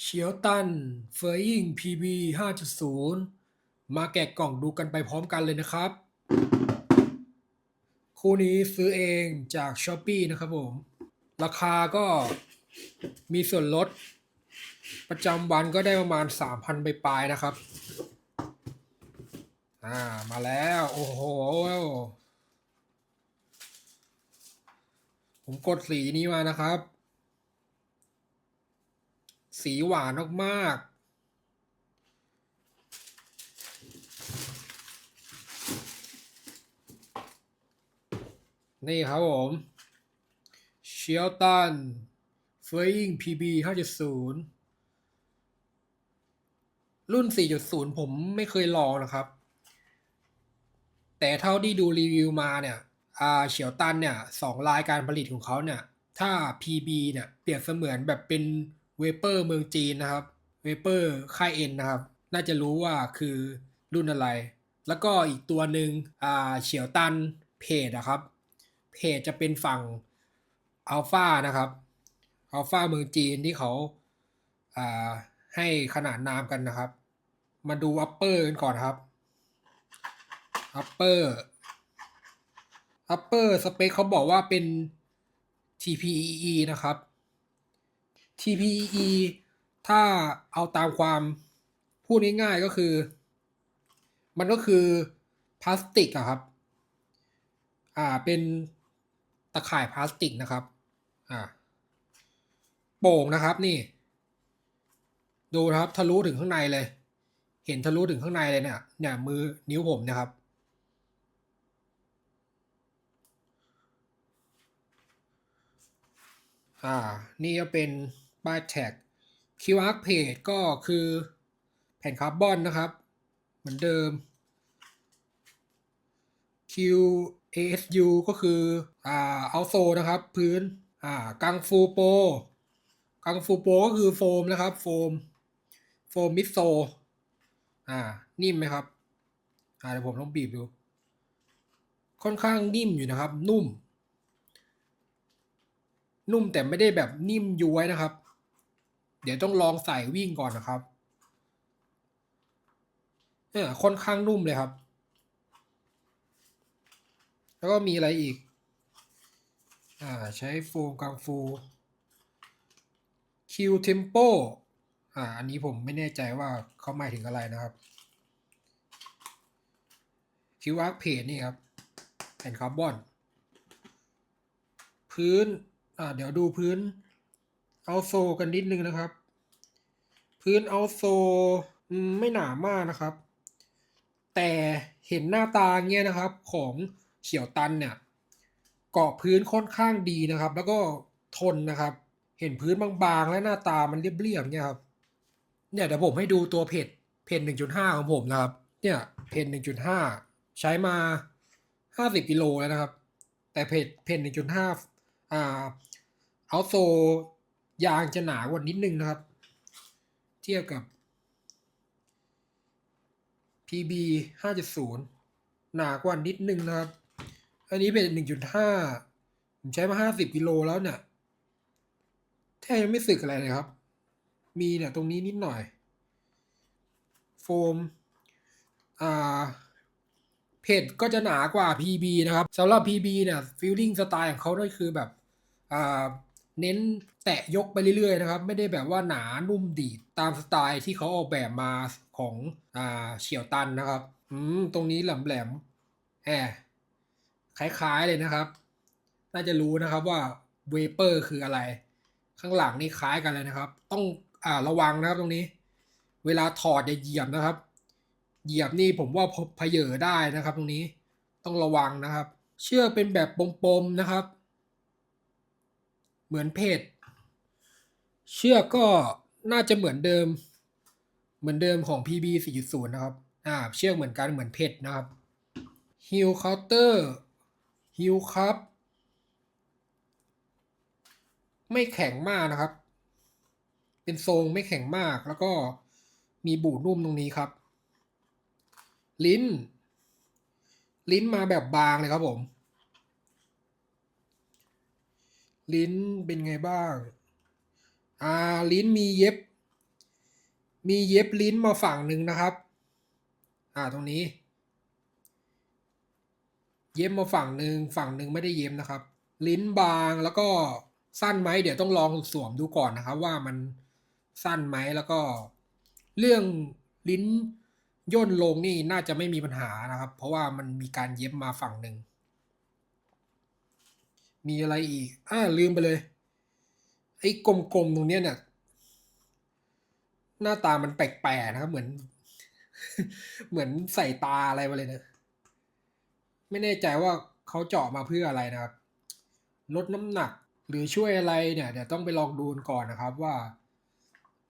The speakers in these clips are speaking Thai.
เชียวตันเฟอร์ยิง PB 5.0 มาแกะกล่องดูกันไปพร้อมกันเลยนะครับ คู่นี้ซื้อเองจาก s h อ p e e นะครับผม ราคาก็มีส่วนลด ประจำวันก็ได้ประมาณ 3,000ไปปลายนะครับ อ่า มาแล้ว โอ้โห ผมกดสีนี้มานะครับ สีหวานมากๆ นี่ครับผมเชียวตันเฟยิง PB 5.0รุ่น 4.0 ผมไม่เคยลองนะครับ แต่เท่าที่ดูรีวิวมาเนี่ยอาเฉียวตันเนี่ยสองรายการผลิตของเขาเนี่ย ถ้า PB เนี่ย เปรียบเสมือนแบบเป็น เวเปอร์เมืองจีนนะครับเวเปอร์ค่ายเอ็นนะครับ น่าจะรู้ว่าคือรุ่นอะไร แล้วก็อีกตัวหนึ่งอ่าเฉียวตันเพจนะครับ เพจจะเป็นฝั่งอัลฟานะครับอัลฟาเมืองจีนที่เขาอ่าให้ขนาดนามกันนะครับ มาดูอัปเปอร์กันก่อนครับ upper upper สเปคเขาบอกว่าเป็น TPEE นะครับ TPE ถ้าเอาตามความพูดง่ายๆก็คือ มันก็คือพลาสติกอะครับ อ่าเป็นตะข่ายพลาสติกนะครับ อ่าโป่งนะครับนี่ ดูนะครับทะลุถึงข้างในเลย เห็นทะลุถึงข้างในเลยเนี่ยเนี่ยมือนิ้วผมนะครับ อ่า นี่ก็เป็น ป้ายแท็ก QR page ก็คือแผ่นคาร์บอนนะครับ เหมือนเดิม QASU ก็คืออ่าเอาโซนะครับ พื้นอ่ากังฟูโปกังฟูโปก็คือโฟมนะครับ โฟม โฟมมิโซอ่า นิ่มไหมครับ อ่าเดี๋ยวผมลองบีบดู ค่อนข้างนิ่มอยู่นะครับ นุ่ม นุ่มแต่ไม่ได้แบบนิ่มย้วยนะครับ เดี๋ยวต้องลองใส่วิ่งก่อนนะครับเนี่ยค่อนข้างนุ่มเลยครับ แล้วก็มีอะไรอีก อ่า ใช้โฟมกังฟู Q Tempo อ่า อันนี้ผมไม่แน่ใจว่าเขาหมายถึงอะไรนะครับ Q Arc Page นี่ครับแผ่นคาร์บอน พื้น อ่า เดี๋ยวดูพื้น เอาโซกันนิดนึงนะครับ พื้นเอาโซไม่หนามากนะครับ แต่เห็นหน้าตาเงี้ยนะครับ ของเฉียวตันเนี่ยเกาะพื้นค่อนข้างดีนะครับ แล้วก็ทนนะครับ เห็นพื้นบางๆ และหน้าตามันเรียบๆเนี่ยครับเนี่ยเดี๋ยวผมให้ดูตัวเพจเพจ1.5ของผมนะครับ เนี่ยเพจ1.5ใช้มา50กิโลแล้วนะครับ แต่เพจเพจ1.5อ่าเอาโซ ยางจะหนากว่านิดนึงนะครับ เทียบกับ PB 5.0 หนากว่านิดนึงนะครับ อันนี้เป็น 1.5 ผมใช้มา 50กิโลแล้วเนี่ยแทบยังไม่สึกอะไรเลยครับ มีเนี่ยตรงนี้นิดหน่อย โฟม อ่าเพจก็จะหนากว่า PB นะครับสำหรับ PB เนี่ยฟิลลิ่งสไตล์ของเขาก็คือแบบ อ่า เน้นแตะยกไปเรื่อยๆนะครับ ไม่ได้แบบว่าหนานุ่มดีดตามสไตล์ที่เขาออกแบบมาของอ่าเฉียวตันนะครับ อืมตรงนี้แหลมๆแหมคล้ายๆเลยนะครับ น่าจะรู้นะครับว่าเวเปอร์คืออะไร ข้างหลังนี่คล้ายกันเลยนะครับ ต้องอ่าระวังนะครับตรงนี้ เวลาถอดอย่าเหยียบนะครับ เหยียบนี่ผมว่าพบเพเยอได้นะครับ ตรงนี้ต้องระวังนะครับ เชื่อเป็นแบบปมๆนะครับ เหมือนเพจเชือกก็น่าจะเหมือนเดิม เหมือนเดิมของ PB 4.0 นะครับ อ่า เชือกเหมือนกันเหมือนเพจนะครับฮิลเคาน์เตอร์ฮิลครับไม่แข็งมากนะครับ เป็นทรงไม่แข็งมากแล้วก็มีบูดนุ่มตรงนี้ครับ ลิ้น ลิ้นมาแบบบางเลยครับผม ลิ้นเป็นไงบ้าง อ่า ลิ้นมีเย็บ มีเย็บลิ้นมาฝั่งหนึ่งนะครับ อ่า ตรงนี้ เย็บมาฝั่งหนึ่งฝั่งหนึ่งไม่ได้เย็บนะครับ ลิ้นบางแล้วก็สั้นไหม เดี๋ยวต้องลองสวมดูก่อนนะครับ ว่ามันสั้นไหมแล้วก็ เรื่องลิ้นย่นลงนี่น่าจะไม่มีปัญหานะครับ เพราะว่ามันมีการเย็บมาฝั่งหนึ่ง มีอะไรอีก อ่าลืมไปเลย ไอ้กลมๆตรงเนี้ยเนี่ยหน้าตามันแปลกๆนะครับ เหมือน เหมือนใส่ตาอะไรมาเลยนะ ไม่แน่ใจว่าเขาเจาะมาเพื่ออะไรนะครับ ลดน้ำหนักหรือช่วยอะไรเนี่ยเดี๋ยวต้องไปลองดูกันก่อนนะครับว่า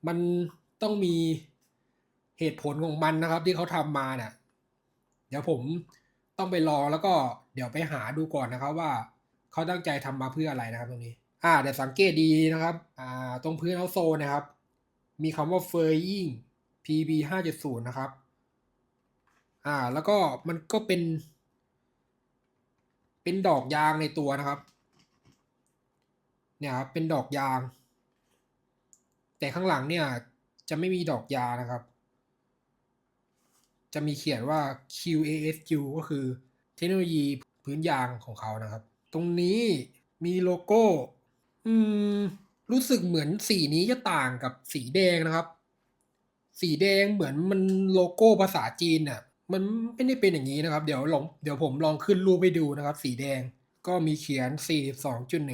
มันต้องมีเหตุผลของมันนะครับ ที่เขาทำมาเนี่ยเดี๋ยวผมต้องไปลอแล้วก็เดี๋ยวไปหาดูก่อนนะครับว่า เขาตั้งใจทำมาเพื่ออะไรนะครับตรงนี้ อ่าเดี๋ยวสังเกตดีนะครับ อ่า ตรงพื้นเอาโซนนะครับ มีคำว่า furring pb 5.0นะครับ อ่า แล้วก็มันก็เป็น เป็นดอกยางในตัวนะครับ เนี่ยครับ เป็นดอกยาง แต่ข้างหลังเนี่ย จะไม่มีดอกยางนะครับ จะมีเขียนว่า QASU ก็คือเทคโนโลยีพื้นยางของเขานะครับ ตรงนี้มีโลโก้ อืม รู้สึกเหมือนสีนี้จะต่างกับสีแดงนะครับ สีแดงเหมือนมันโลโก้ภาษาจีนน่ะ มันไม่ได้เป็นอย่างนี้นะครับ เดี๋ยวลองเดี๋ยวผมลองขึ้นรูปให้ดูนะครับ สีแดงก็มีเขียน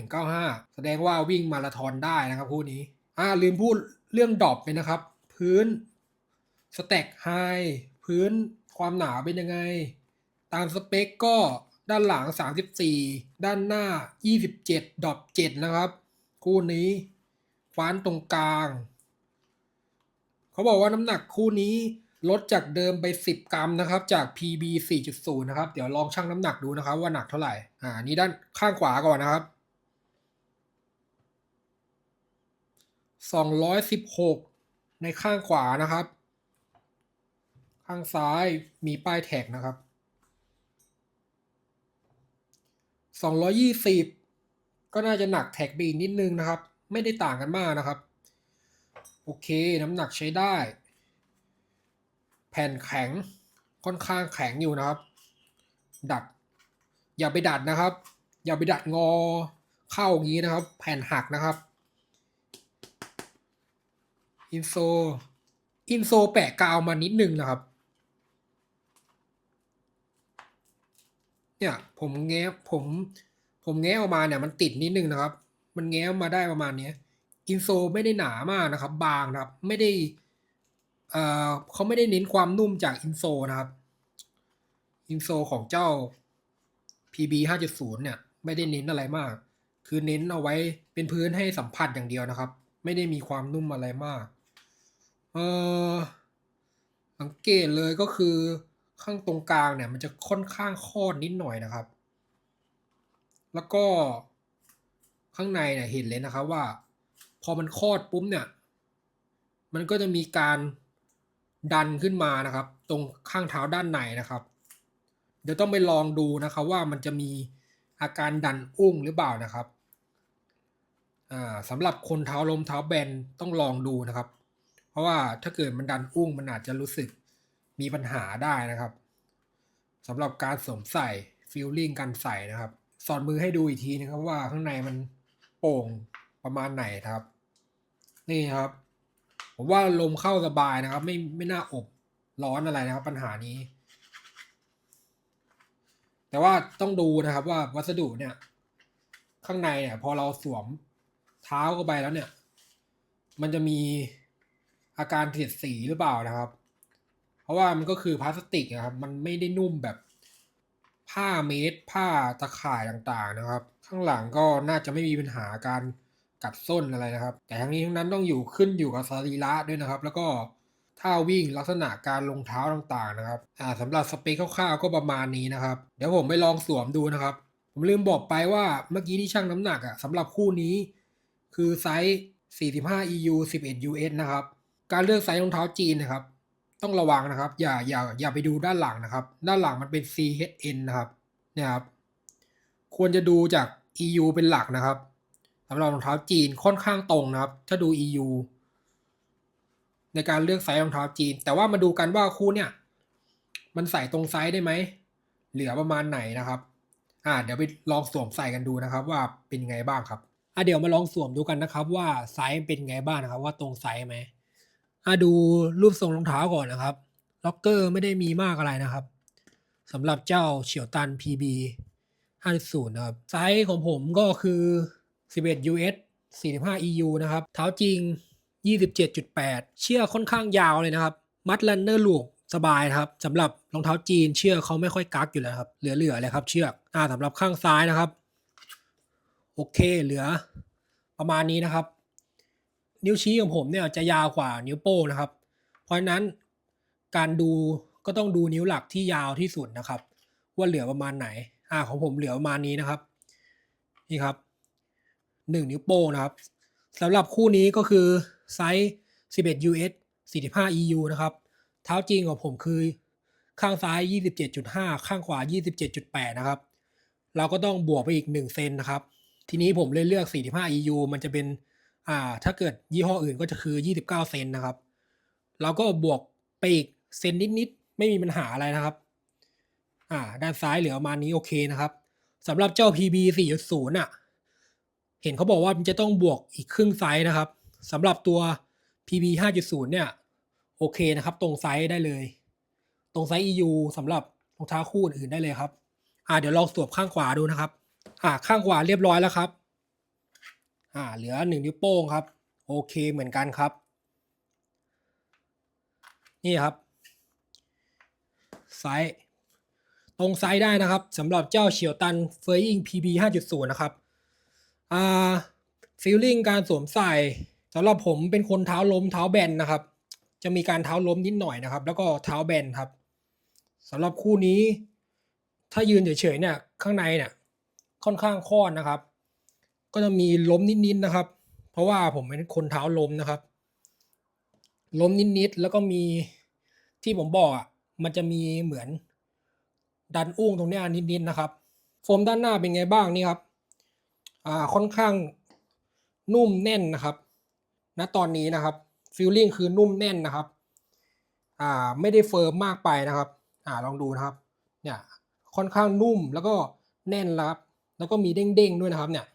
42.195 แสดงว่าวิ่งมาราธอนได้นะครับคู่นี้ อ่าลืมพูดเรื่องดรอปไปนะครับ พื้นสแต็กไฮพื้นความหนาเป็นยังไง ตามสเปคก็ ด้านหลัง 34 ด้านหน้า 27ดรอป7นะครับ คู่นี้ฟ้านตรงกลาง เขาบอกว่าน้ำหนักคู่นี้ลดจากเดิมไป 10 กรัมนะครับ จาก PB 4.0 นะครับ เดี๋ยวลองชั่งน้ำหนักดูนะครับ ว่าหนักเท่าไหร่ อ่า นี่ด้านข้างขวาก่อนนะครับ 216 ในข้างขวานะครับ ข้างซ้ายมีป้ายแท็กนะครับ 220 ก็น่าจะหนักแท็กบีนิดนึงนะครับ ไม่ได้ต่างกันมากนะครับ โอเคน้ำหนักใช้ได้ แผ่นแข็งค่อนข้างแข็งอยู่นะครับ ดัด อย่าไปดัดนะครับ อย่าไปดัดงอเข้าอย่างนี้นะครับ แผ่นหักนะครับอินโซอินโซแปะกาวมานิดนึงนะครับ เนี่ยผมแง้ผมผมแง้ออกมาเนี่ยมันติดนิดนึงนะครับ มันแง้มาได้ประมาณเนี้ยอินโซไม่ได้หนามากนะครับ บางนะครับ ไม่ได้เอ่อเขาไม่ได้เน้นความนุ่มจากอินโซนะครับอินโซของเจ้า PB 5.0 เนี่ย ไม่ได้เน้นอะไรมาก คือเน้นเอาไว้เป็นพื้นให้สัมผัสอย่างเดียวนะครับ ไม่ได้มีความนุ่มอะไรมาก เออสังเกตเลยก็คือ ข้างตรงกลางเนี่ยมันจะค่อนข้างคอดนิดหน่อยนะครับ แล้วก็ข้างในเนี่ยเห็นเลยนะครับว่า พอมันคอดปุ๊บเนี่ย มันก็จะมีการดันขึ้นมานะครับ ตรงข้างเท้าด้านในนะครับ เดี๋ยวต้องไปลองดูนะครับว่ามันจะมีอาการดันอุ้งหรือเปล่านะครับอ่าสำหรับคนเท้าลมเท้าแบนต้องลองดูนะครับ เพราะว่าถ้าเกิดมันดันอุ้งมันอาจจะรู้สึก มีปัญหาได้นะครับสำหรับการสวมใส่ฟิลลิ่งการใส่นะครับสอนมือให้ดูอีกทีนะครับว่าข้างในมันโป่งประมาณไหนครับ นี่ครับ ผมว่าลมเข้าสบายนะครับ ไม่ไม่น่าอบร้อนอะไรนะครับ ปัญหานี้ แต่ว่าต้องดูนะครับว่าวัสดุเนี่ย ข้างในเนี่ย พอเราสวมเท้าเข้าไปแล้วเนี่ย มันจะมีอาการเสียดสีหรือเปล่านะครับ ราะว่ามันก็คือพลาสติกนะครับ มันไม่ได้นุ่มแบบผ้าเมตรผ้าตะข่ายต่างๆนะครับ ข้างหลังก็น่าจะไม่มีปัญหาการกัดส้นอะไรนะครับ แต่ทั้งนี้ทั้งนั้นต้องอยู่ขึ้นอยู่กับสรีระด้วยนะครับ แล้วก็ท่าวิ่งลักษณะการลงเท้าต่างๆนะครับ อ่าสำหรับสเปคคร่าวๆก็ประมาณนี้นะครับ เดี๋ยวผมไปลองสวมดูนะครับ ผมลืมบอกไปว่าเมื่อกี้ที่ชั่งน้ำหนักอะสำหรับคู่นี้ คือไซส์ 45 EU 11 US นะครับ การเลือกไซส์รองเท้าจีนนะครับ ต้องระวังนะครับ อย่าอย่าอย่าไปดูด้านหลังนะครับ ด้านหลังมันเป็น CHN นะครับเนี่ยครับควรจะดูจาก EU เป็นหลักนะครับสำหรับรองเท้าจีนค่อนข้างตรงนะครับ ถ้าดู EU ในการเลือกไซส์รองเท้าจีน แต่ว่ามาดูกันว่าคู่เนี่ย มันใส่ตรงไซส์ได้ไหม เหลือประมาณไหนนะครับ อ่า เดี๋ยวไปลองสวมใส่กันดูนะครับ ว่าเป็นไงบ้างครับ อะเดี๋ยวมาลองสวมดูกันนะครับ ว่าไซส์เป็นไงบ้างนะครับ ว่าตรงไซส์ไหม อะดูรูปทรงรองเท้าก่อนนะครับ ล็อกเกอร์ไม่ได้มีมากอะไรนะครับสำหรับเจ้าเฉียวตัน PB 50นะครับ ไซส์ของผมก็คือ 11 US 45 EU นะครับ เท้าจริง 27.8 เชือกค่อนข้างยาวเลยนะครับ มัดลันเนอร์ลูกสบายนะครับสำหรับรองเท้าจีนเชือกเขาไม่ค่อยกักอยู่แล้วครับ เหลือๆเลยครับ เชือกอ่าสำหรับข้างซ้ายนะครับ โอเคเหลือประมาณนี้นะครับ นิ้วชี้ของผมเนี่ยจะยาวกว่านิ้วโป้งนะครับ เพราะฉะนั้นการดูก็ต้องดูนิ้วหลักที่ยาวที่สุดนะครับ ว่าเหลือประมาณไหนอ่าของผมเหลือประมาณนี้นะครับนี่ครับหนึ่งนิ้วโป้งนะครับสำหรับคู่นี้ก็คือไซส์11 US 45 EU นะครับ เท้าจริงของผมคือข้างซ้าย 27.5 ข้างขวา 27.8 นะครับ เราก็ต้องบวกไปอีก 1 เซนนะครับ ทีนี้ผมเลยเลือก 45 EU มันจะเป็น อ่า ถ้าเกิดยี่ห้ออื่นก็จะคือ 29 เซนนะครับเราก็บวกไปอีกเซนนิดๆ ไม่มีปัญหาอะไรนะครับ อ่า ด้านซ้ายเหลือประมาณนี้โอเคนะครับสำหรับเจ้า PB 4.0อะ เห็นเขาบอกว่ามันจะต้องบวกอีกครึ่งไซส์นะครับสำหรับตัว PB 5.0 เนี่ย โอเคนะครับ ตรงไซส์ได้เลย ตรงไซส์ EU สำหรับรองเท้าคู่อื่นๆได้เลยครับ อ่า เดี๋ยวลองสวมข้างขวาดูนะครับ อ่า ข้างขวาเรียบร้อยแล้วครับ อ่าเหลือหนึ่งนิ้วโป้งครับ โอเคเหมือนกันครับ นี่ครับ ไซส์ตรงไซส์ได้นะครับสำหรับเจ้าเฉียวตันเฟยอิง PB 5.0 นะครับอ่าฟีลลิ่งการสวมใส่สำหรับผมเป็นคนเท้าล้มเท้าแบนนะครับ จะมีการเท้าล้มนิดหน่อยนะครับ แล้วก็เท้าแบนครับสำหรับคู่นี้ ถ้ายืนเฉยๆเนี่ยข้างในเนี่ยค่อนข้างค่อนนะครับ ก็จะมีล้มนิดๆนะครับ เพราะว่าผมเป็นคนเท้าล้มนะครับ ล้มนิดๆแล้วก็มีที่ผมบอกอะมันจะมีเหมือนดันอุ้งตรงเนี้ยนิดๆนะครับ โฟมด้านหน้าเป็นไงบ้างนี่ครับอ่าค่อนข้างนุ่มแน่นนะครับณตอนนี้นะครับฟีลลิ่งคือนุ่มแน่นนะครับอ่าไม่ได้เฟิร์มมากไปนะครับอ่าลองดูนะครับเนี่ยค่อนข้างนุ่มแล้วก็แน่นแล้วครับ แล้วก็มีเด้งๆด้วยนะครับเนี่ย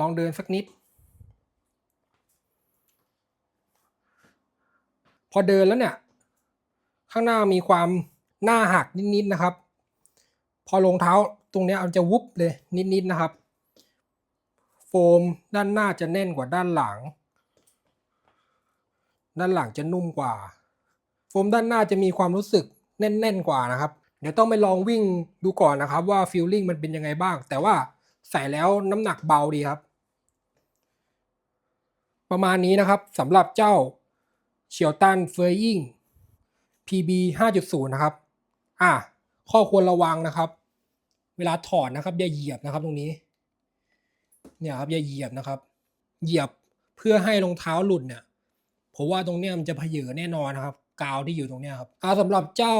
ลองเดินสักนิด พอเดินแล้วเนี่ย ข้างหน้ามีความหน้าหักนิดๆนะครับ พอรองเท้าตรงเนี้ยมันจะวุบเลยนิดๆนะครับ โฟมด้านหน้าจะแน่นกว่าด้านหลัง ด้านหลังจะนุ่มกว่า โฟมด้านหน้าจะมีความรู้สึกแน่นๆกว่านะครับ เดี๋ยวต้องไปลองวิ่งดูก่อนนะครับว่าฟีลลิ่งมันเป็นยังไงบ้าง แต่ว่าใส่แล้วน้ำหนักเบาดีครับ ประมาณนี้นะครับสำหรับเจ้าเฉียวตันเฟยยิง PB 5.0 นะครับ อะข้อควรระวังนะครับ เวลาถอดนะครับอย่าเหยียบนะครับตรงนี้ เนี่ยครับอย่าเหยียบนะครับ เหยียบเพื่อให้รองเท้าหลุดเนี่ยผมว่าตรงเนี้ยมันจะเพเยอแน่นอนนะครับ กาวที่อยู่ตรงเนี้ยครับอ่าสำหรับเจ้า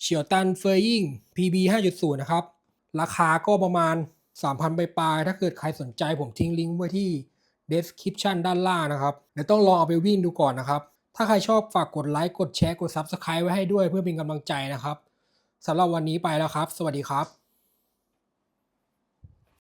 เฉียวตันเฟยยิง PB 5.0 นะครับ ราคาก็ประมาณ 3,000 ปลายๆถ้าเกิดใครสนใจผมทิ้งลิงก์ไว้ที่ description ด้านล่างนะครับเดี๋ยวต้องลองเอาไปวิ่งดูก่อนนะครับ ถ้าใครชอบฝากกดไลค์กดแชร์กด Subscribe ไว้ให้ด้วยเพื่อเป็นกำลังใจนะครับสำหรับวันนี้ไปแล้วครับ สวัสดีครับ